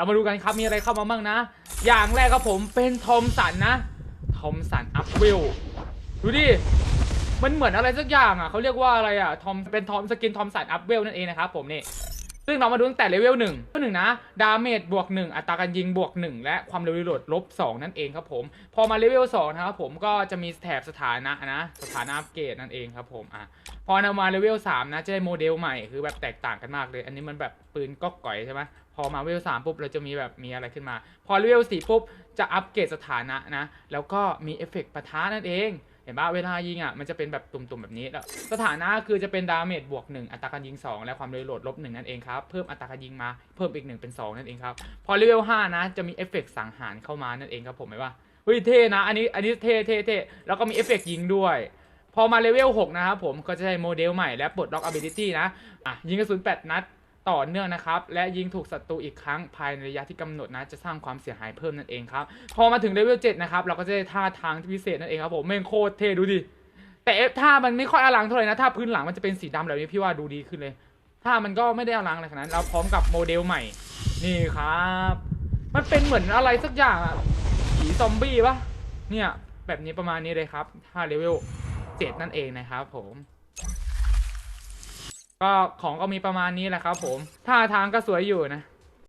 เรามาดูกันครับมีอะไรเข้ามาบ้างนะ อย่างแรกครับผมเป็นทอมสันนะทอมสันอัพเวลดูดิมันเหมือนอะไรสักอย่างอะเขาเรียกว่าอะไรอะทอมเป็นทอมสกินทอมสันอัพเวลนั่นเองนะครับผมนี่ ซึ่งเรามาดูตั้งแต่เลเวลหนึ่งเลเวลหนึ่งนะ ดาเมจบวกหนึ่งอัตราการยิงบวกหนึ่งและความเร็วรีโหลดลบสองนั่นเองครับผม พอมาเลเวลสองนะครับผมก็จะมีแถบสถานะนะ สถานะอัปเกรดนั่นเองครับผมอะพอเรามาเลเวลสามนะจะได้โมเดลใหม่คือแบบแตกต่างกันมากเลย อันนี้มันแบบปืนก๊อกก่อยใช่ไหมพอมาเลเวลสามปุ๊บเราจะมีแบบมีอะไรขึ้นมา พอเลเวลสี่ปุ๊บจะอัปเกรดสถานะนะ แล้วก็มีเอฟเฟกต์ปะทะนั่นเอง ห็นปะเวลายิงอะมันจะเป็นแบบตุ่มๆแบบนี้แล้วสถานะคือจะเป็นดาเมจบวก 1 อัตราการยิง 2 และความเร็วโหลดลบ1นั่นเองครับ เพิ่มอัตราการยิงมาเพิ่มอีก 1 เป็น 2 นั่นเองครับ พอเลเวล5นะจะมีเอฟเฟกต์สังหารเข้ามานั่นเองครับผมเห็นปะเฮ้ยเท่นะอันนี้อันนี้เท่เท่เท่แล้วก็มีเอฟเฟกต์ยิงด้วยพอมาเลเวล6นะครับผมก็จะได้โมเดลใหม่และปลดล็อก ability นะอะยิงกระสุน8นัด ต่อเนื่องนะครับ และยิงถูกศัตรูอีกครั้งภายในระยะที่กำหนดนะจะสร้างความเสียหายเพิ่มนั่นเองครับ พอมาถึงเลเวล7นะครับเราก็จะได้ท่าทางพิเศษนั่นเองครับผมแม่งโคตรเท่ดูดิแต่ท่ามันไม่ค่อยอลังเท่าไหร่นะถ้าพื้นหลังมันจะเป็นสีดำแบบนี้พี่ว่าดูดีขึ้นเลยท่ามันก็ไม่ได้อลังอะไรขนาดนั้นเราพร้อมกับโมเดลใหม่ นี่ครับ มันเป็นเหมือนอะไรสักอย่างอะผีซอมบี้ปะเนี่ยแบบนี้ประมาณนี้เลยครับถ้าเลเวล7นั่นเองนะครับผม ก็ของก็มีประมาณนี้แหละครับผมท่าทางก็สวยอยู่นะ